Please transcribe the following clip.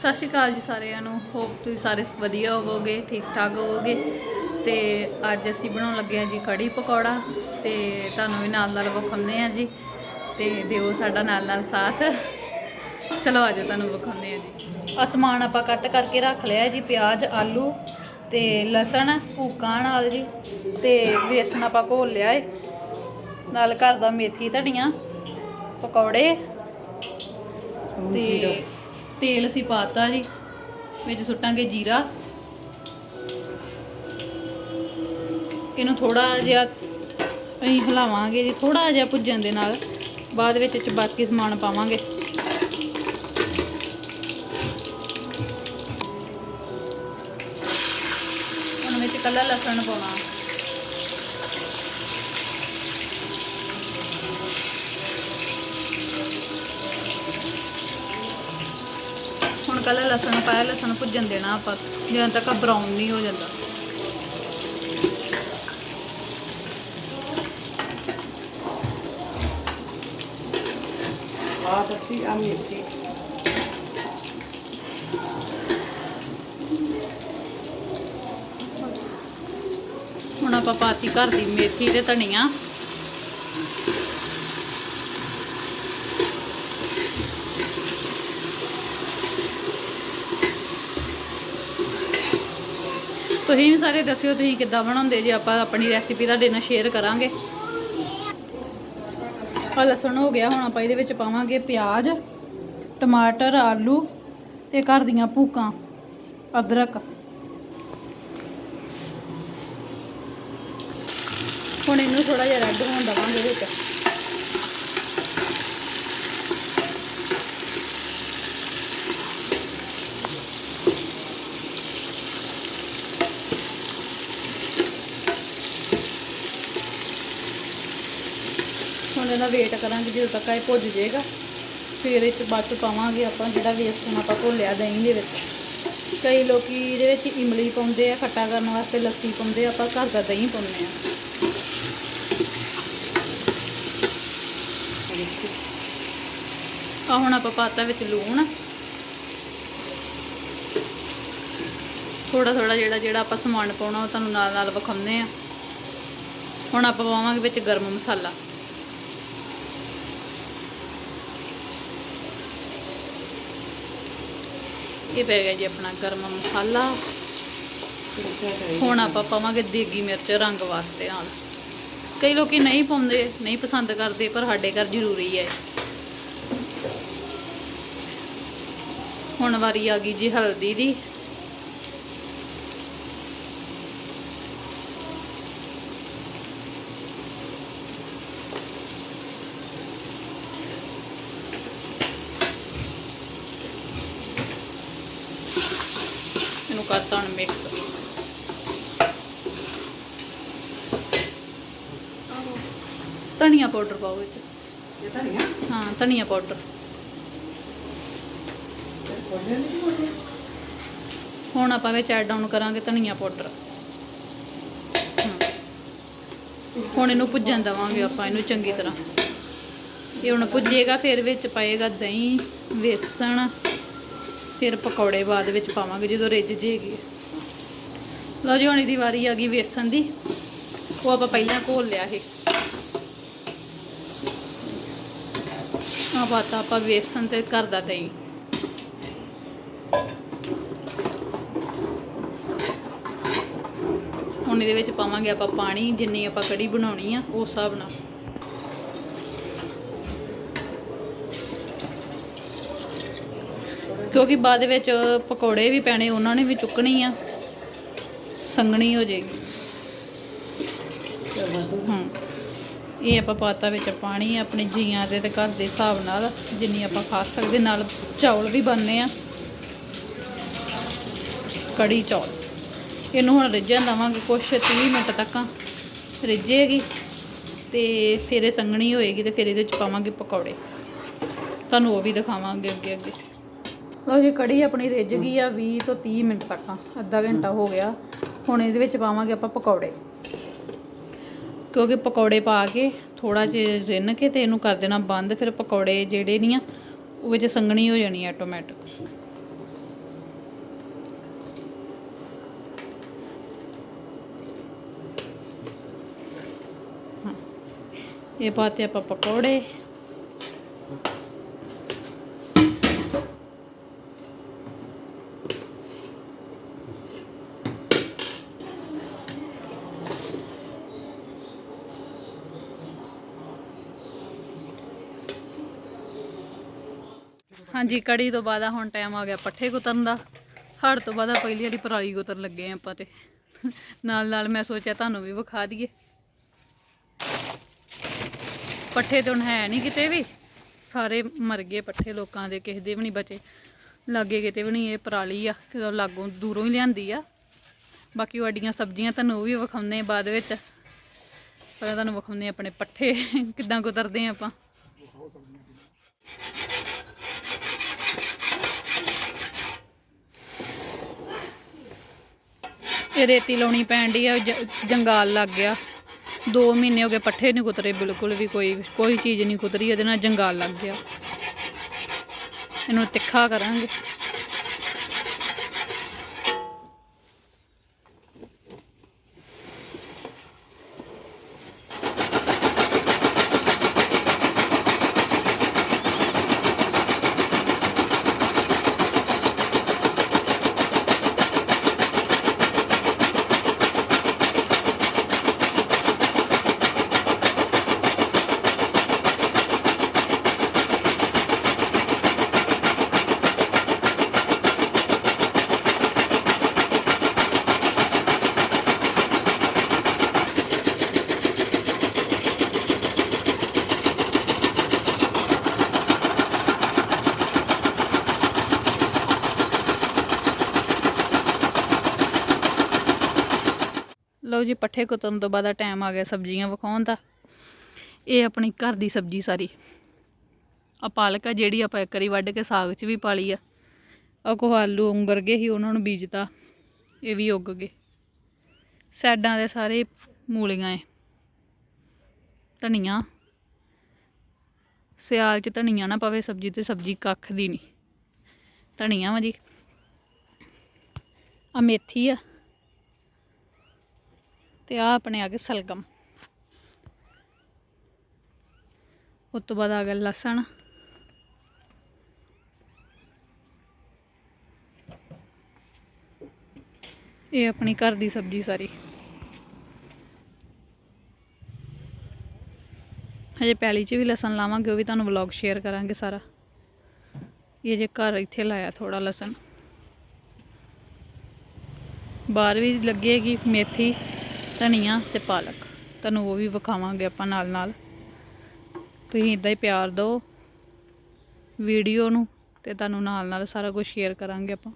ਸਤਿ ਸ਼੍ਰੀ ਅਕਾਲ ਜੀ ਸਾਰਿਆਂ ਨੂੰ। ਹੋਪ ਤੁਸੀਂ ਸਾਰੇ ਵਧੀਆ ਹੋਵੋਗੇ, ਠੀਕ ਠਾਕ ਹੋਵੋਗੇ। ਤੇ ਅੱਜ ਅਸੀਂ ਬਣਾਉਣ ਲੱਗੇ ਹਾਂ ਜੀ ਕੜੀ ਪਕੌੜਾ ਤੇ ਤੁਹਾਨੂੰ ਵੀ ਨਾਲ ਨਾਲ ਵਿਖਾਉਂਦੇ ਹਾਂ ਜੀ। ਤੇ ਦਿਓ ਸਾਡਾ ਨਾਲ ਨਾਲ ਸਾਥ। ਚਲੋ ਆਜੋ ਤੁਹਾਨੂੰ ਵਿਖਾਉਂਦੇ ਹਾਂ ਜੀ। ਆਹ ਸਮਾਨ ਆਪਾਂ ਕੱਟ ਕਰਕੇ ਰੱਖ ਲਿਆ ਜੀ, ਪਿਆਜ਼, ਆਲੂ ਤੇ ਲਸਣ, ਭੂਕਾਂ ਨਾਲ ਜੀ ਤੇ ਵੇਸਣ ਆਪਾਂ ਘੋਲ ਲਿਆ ਏ। ਨਾਲ ਘਰ ਦਾ ਮੇਥੀ ਧਨੀਆ, ਪਕੌੜੇ ਤੇ ਤੇਲ ਅਸੀਂ ਪਾਤਾ ਜੀ, ਵਿੱਚ ਸੁੱਟਾਂਗੇ ਜੀਰਾ। ਇਹਨੂੰ ਥੋੜਾ ਜਿਹਾ ਅਸੀਂ ਹਿਲਾਵਾਂਗੇ ਜੀ ਥੋੜਾ ਜਿਹਾ ਭੁੱਜਣ ਦੇ ਨਾਲ, ਬਾਅਦ ਵਿੱਚ ਚ ਬਾਕੀ ਸਮਾਨ ਪਾਵਾਂਗੇ। ਹੁਣ ਵਿੱਚ ਕੱਲਾ ਲਸਣ ਪਾਉਣਾ। ਹੁਣ ਕੱਲਾ ਲਸਣ ਪਾਇਆ ਲਸਣ ਭੁੱਜਣ ਦੇਣਾ ਆਪਾਂ ਜਦੋਂ ਤੱਕ ਬਰਾਊਨ ਨਹੀਂ ਹੋ ਜਾਂਦਾ। ਆ ਦੱਸੀ ਆ ਮੇਥੀ ਹੁਣ ਆਪਾਂ ਪਾਤੀ ਘਰ ਦੀ ਮੇਥੀ ਤੇ ਧਨੀਆ। ਤੁਸੀਂ ਵੀ ਸਾਰੇ ਦੱਸਿਓ ਤੁਸੀਂ ਕਿੱਦਾਂ ਬਣਾਉਂਦੇ, ਜੇ ਆਪਾਂ ਆਪਣੀ ਰੈਸਿਪੀ ਤੁਹਾਡੇ ਨਾਲ ਸ਼ੇਅਰ ਕਰਾਂਗੇ। ਆ ਲਸਣ ਹੋ ਗਿਆ, ਹੁਣ ਆਪਾਂ ਇਹਦੇ ਵਿੱਚ ਪਾਵਾਂਗੇ ਪਿਆਜ਼, ਟਮਾਟਰ, ਆਲੂ ਤੇ ਘਰ ਦੀਆਂ ਭੂਕਾਂ, ਅਦਰਕ। ਹੁਣ ਇਹਨੂੰ ਥੋੜਾ ਜਿਹਾ ਰੈੱਡ ਹੋਣ ਦਵਾਂਗੇ ਵਿੱਚ। ਹੁਣ ਇਹਦਾ ਵੇਟ ਕਰਾਂਗੇ ਜਦੋਂ ਤੱਕ ਇਹ ਭੁੱਜ ਜਾਏਗਾ। ਫਿਰ ਇਹ 'ਚ ਬਾਅਦ 'ਚ ਪਾਵਾਂਗੇ ਆਪਾਂ ਜਿਹੜਾ ਵੇਸਣ ਆਪਾਂ ਘੋਲਿਆ ਦਹੀਂ ਦੇ ਵਿੱਚ। ਕਈ ਲੋਕੀ ਇਹਦੇ ਵਿੱਚ ਇਮਲੀ ਪਾਉਂਦੇ ਆ, ਖੱਟਾ ਕਰਨ ਵਾਸਤੇ ਲੱਸੀ ਪਾਉਂਦੇ ਆ, ਆਪਾਂ ਘਰ ਦਾ ਦਹੀਂ ਪਾਉਂਦੇ ਆ। ਆ ਹੁਣ ਆਪਾਂ ਪਾਤਾ ਵਿੱਚ ਲੂਣ। ਥੋੜਾ ਥੋੜਾ ਜਿਹੜਾ ਜਿਹੜਾ ਆਪਾਂ ਸਮਾਨ ਪਾਉਣਾ ਉਹ ਤੁਹਾਨੂੰ ਨਾਲ ਨਾਲ ਵਿਖਾਉਂਦੇ ਆ। ਹੁਣ ਆਪਾਂ ਪਾਵਾਂਗੇ ਵਿੱਚ ਗਰਮ ਮਸਾਲਾ। ਇਹ ਪੈ ਗਿਆ ਜੀ ਆਪਣਾ ਗਰਮ ਮਸਾਲਾ। ਹੁਣ ਆਪਾਂ ਪਾਵਾਂਗੇ ਦੇਗੀ ਮਿਰਚ ਰੰਗ ਵਾਸਤੇ ਨਾਲ। ਕਈ ਲੋਕੀ ਨਹੀਂ ਪਾਉਂਦੇ, ਨਹੀਂ ਪਸੰਦ ਕਰਦੇ, ਪਰ ਸਾਡੇ ਘਰ ਜ਼ਰੂਰੀ ਹੈ। ਹੁਣ ਵਾਰੀ ਆ ਗਈ ਜੀ ਹਲਦੀ ਦੀ। ਕਰਤਾ ਹੁਣ ਮਿਕਸ ਧਨੀਆ ਪਾਊਡਰ ਪਾਓ ਵਿੱਚ। ਇਹ ਧਨੀਆ? ਹਾਂ ਧਨੀਆ ਪਾਊਡਰ। ਹੁਣ ਆਪਾਂ ਵਿੱਚ ਐਡ ਆਨ ਕਰਾਂਗੇ ਧਨੀਆ ਪਾਊਡਰ। ਹੁਣ ਇਹਨੂੰ ਭੁੱਜਣ ਦੇਵਾਂਗੇ ਆਪਾਂ ਇਹਨੂੰ ਚੰਗੀ ਤਰ੍ਹਾਂ। ਇਹ ਹੁਣ ਭੁੱਜੇਗਾ ਫਿਰ ਵਿੱਚ ਪਾਏਗਾ ਦਹੀਂ ਵੇਸਣ ਫਿਰ ਪਕੌੜੇ ਬਾਅਦ ਵਿੱਚ ਪਾਵਾਂਗੇ ਜਦੋਂ ਰਿੱਝ ਜੇਗੀ। ਲਓ ਜੀ, ਹੁਣ ਇਹਦੀ ਵਾਰੀ ਆ ਗਈ ਵੇਸਣ ਦੀ। ਉਹ ਆਪਾਂ ਪਹਿਲਾਂ ਘੋਲ ਲਿਆ ਸੀ। ਆ ਪਾਤਾ ਆਪਾਂ ਵੇਸਣ ਤੇ ਘਰ ਦਾ ਦਹੀਂ। ਹੁਣ ਇਹਦੇ ਵਿੱਚ ਪਾਵਾਂਗੇ ਆਪਾਂ ਪਾਣੀ, ਜਿੰਨੀ ਆਪਾਂ ਕੜੀ ਬਣਾਉਣੀ ਆ, ਉਸ ਹਿਸਾਬ ਨਾਲ। ਕਿਉਂਕਿ ਬਾਅਦ ਵਿੱਚ ਪਕੌੜੇ ਵੀ ਪੈਣੇ, ਉਹਨਾਂ ਨੇ ਵੀ ਚੁੱਕਣੀ ਆ। ਸੰਗਣੀ ਹੋ ਜਾਏਗੀ। ਹਾਂ। ਇਹ ਆਪਾਂ ਪਾਤਾ ਵਿੱਚ ਪਾਣੀ ਆਪਣੇ ਜੀਆਂ ਦੇ ਤੇ ਘਰ ਦੇ ਹਿਸਾਬ ਨਾਲ ਜਿੰਨੀ ਆਪਾਂ ਖਾ ਸਕਦੇ, ਨਾਲ ਚੌਲ ਵੀ ਬਣਨੇ ਆ। ਕੜੀ ਚੌਲ। ਇਹਨੂੰ ਹੁਣ ਰਿੱਝਣ ਦੇਵਾਂਗੇ ਕੁਛ 30 ਮਿੰਟ ਤੱਕ। ਰਿੱਝੇਗੀ ਤੇ ਫਿਰ ਇਹ ਸੰਘਣੀ ਹੋਏਗੀ ਤੇ ਫਿਰ ਇਹਦੇ ਵਿੱਚ ਪਾਵਾਂਗੇ ਪਕੌੜੇ। ਤੁਹਾਨੂੰ ਉਹ ਵੀ ਦਿਖਾਵਾਂਗੇ ਅੱਗੇ ਅੱਗੇ ਲਓ ਜੀ ਕੜੀ ਆਪਣੀ ਰਿੱਝ ਗਈ ਆ 20 ਤੋਂ 30 ਮਿੰਟ ਤੱਕ ਅੱਧਾ ਘੰਟਾ ਹੋ ਗਿਆ। ਹੁਣ ਇਹਦੇ ਵਿੱਚ ਪਾਵਾਂਗੇ ਆਪਾਂ ਪਕੌੜੇ। ਕਿਉਂਕਿ ਪਕੌੜੇ ਪਾ ਕੇ ਥੋੜਾ ਜਿਹਾ ਰਿੰਨ ਕੇ ਤੇ ਇਹਨੂੰ ਕਰ ਦੇਣਾ ਬੰਦ, ਫਿਰ ਪਕੌੜੇ ਜਿਹੜੇ ਨਹੀਂ ਆ, ਉਹ ਵਿੱਚ ਸੰਗਣੀ ਹੋ ਜਾਣੀ ਆਟੋਮੈਟਿਕ ਇਹ ਪਾਤੇ ਆਪਾਂ ਪਕੌੜੇ। ਹਾਂਜੀ, ਕੜੀ ਤੋਂ ਬਾਅਦ ਹੁਣ ਟਾਈਮ ਆ ਗਿਆ ਪੱਠੇ ਕੁਤਰਨ ਦਾ। ਹੜ ਤੋਂ ਬਾਅਦ ਪਹਿਲੀ ਵਾਰੀ ਪਰਾਲੀ ਕੁਤਰਨ ਲੱਗੇ ਆਪਾਂ ਤੇ। ਨਾਲ ਨਾਲ ਮੈਂ ਸੋਚਿਆ ਤੁਹਾਨੂੰ ਵੀ ਵਿਖਾ ਦਈਏ। ਪੱਠੇ ਤਾਂ ਹੁਣ ਹੈ ਨਹੀਂ ਕਿਤੇ ਵੀ। ਸਾਰੇ ਮਰ ਗਏ ਪੱਠੇ ਲੋਕਾਂ ਦੇ, ਕਿਸੇ ਦੇ ਵੀ ਨਹੀਂ ਬਚੇ। ਲਾਗੇ ਕਿਤੇ ਵੀ ਨਹੀਂ ਇਹ ਪਰਾਲੀ ਆ ਕਿਦੋਂ ਲਾਗੋਂ ਦੂਰੋਂ ਹੀ ਲਿਆਂਦੀ ਆ। ਬਾਕੀ ਵੱਡੀਆਂ ਸਬਜ਼ੀਆਂ ਤੁਹਾਨੂੰ ਉਹ ਵੀ ਵਿਖਾਉਂਦੇ ਬਾਅਦ ਵਿੱਚ। ਪਹਿਲਾਂ ਤੁਹਾਨੂੰ ਵਿਖਾਉਂਦੇ ਆਪਣੇ ਪੱਠੇ, ਕਿੱਦਾਂ ਕੁਤਰਦੇ ਆ ਆਪਾਂ। ਇਹ ਰੇਤੀ ਲਾਉਣੀ ਪੈਣ ਡਈ ਆ ਜੰਗਾਲ ਲੱਗ ਗਿਆ। 2 ਮਹੀਨੇ ਹੋ ਗਏ ਪੱਠੇ ਨਹੀਂ ਕੁਤਰੇ, ਬਿਲਕੁਲ ਵੀ ਕੋਈ ਕੋਈ ਚੀਜ਼ ਨਹੀਂ ਕੁਤਰੀ ਇਹਦੇ ਨਾਲ ਜੰਗਾਲ ਲੱਗ ਗਿਆ। ਇਹਨੂੰ ਤਿੱਖਾ ਕਰਾਂਗੇ। ਲਓ ਜੀ, ਪੱਠੇ ਕੁਤਰਨ ਤੋਂ ਬਾਅਦ ਟਾਈਮ ਆ ਗਿਆ ਸਬਜ਼ੀਆਂ ਵਿਖਾਉਣ ਦਾ। ਇਹ ਆਪਣੀ ਘਰ ਦੀ ਸਬਜ਼ੀ ਸਾਰੀ। ਆ ਪਾਲਕ ਆ ਜਿਹੜੀ ਆਪਾਂ ਇੱਕ ਵਾਰੀ ਵੱਢ ਕੇ ਸਾਗ 'ਚ ਵੀ ਪਾ ਲਈ ਆ। ਆ ਕੋ ਆਲੂ ਉਂਗਰ ਗਏ ਸੀ, ਉਹਨਾਂ ਨੂੰ ਬੀਜਤਾ। ਇਹ ਵੀ ਉੱਗ ਗਏ। ਸਾਈਡਾਂ ਦੇ ਸਾਰੇ ਮੂਲੀਆਂ ਏ ਧਨੀਆ। ਸਿਆਲ 'ਚ ਧਨੀਆ ਨਾ ਪਵੇ, ਸਬਜ਼ੀ ਤੇ ਸਬਜ਼ੀ ਕੱਖ ਦੀ ਨਹੀਂ ਧਨੀਆ ਵਾ ਜੀ। ਆ ਮੇਥੀ ਆ। ਤੇ ਆ ਆਪਣੇ ਆ ਗਏ ਸਲਗਮ। ਉਸ ਤੋਂ ਬਾਅਦ ਆ ਗਿਆ ਲਸਣ। ਇਹ ਆਪਣੀ ਘਰ ਦੀ ਸਬਜ਼ੀ ਸਾਰੀ। ਹਜੇ ਪੈਲੀ 'ਚ ਵੀ ਲਸਣ ਲਾਵਾਂਗੇ, ਉਹ ਵੀ ਤੁਹਾਨੂੰ ਵਲੌਗ ਸ਼ੇਅਰ ਕਰਾਂਗੇ ਸਾਰਾ। ਇਹ ਜੇ ਘਰ ਇੱਥੇ ਲਾਇਆ ਥੋੜਾ ਲਸਣ। ਬਾਹਰ ਵੀ ਲੱਗੇਗੀ ਮੇਥੀ। ਧਨੀਆ ਤੇ ਪਾਲਕ। ਤੁਹਾਨੂੰ ਉਹ ਵੀ ਵਿਖਾਵਾਂਗੇ ਆਪਾਂ ਨਾਲ ਨਾਲ। ਤੁਸੀਂ ਇਦਾਂ ਹੀ ਪਿਆਰ ਦਿਓ ਵੀਡੀਓ ਨੂੰ ਤੇ ਤੁਹਾਨੂੰ ਨਾਲ ਨਾਲ ਸਾਰਾ ਕੁਝ ਸ਼ੇਅਰ ਕਰਾਂਗੇ ਆਪਾਂ।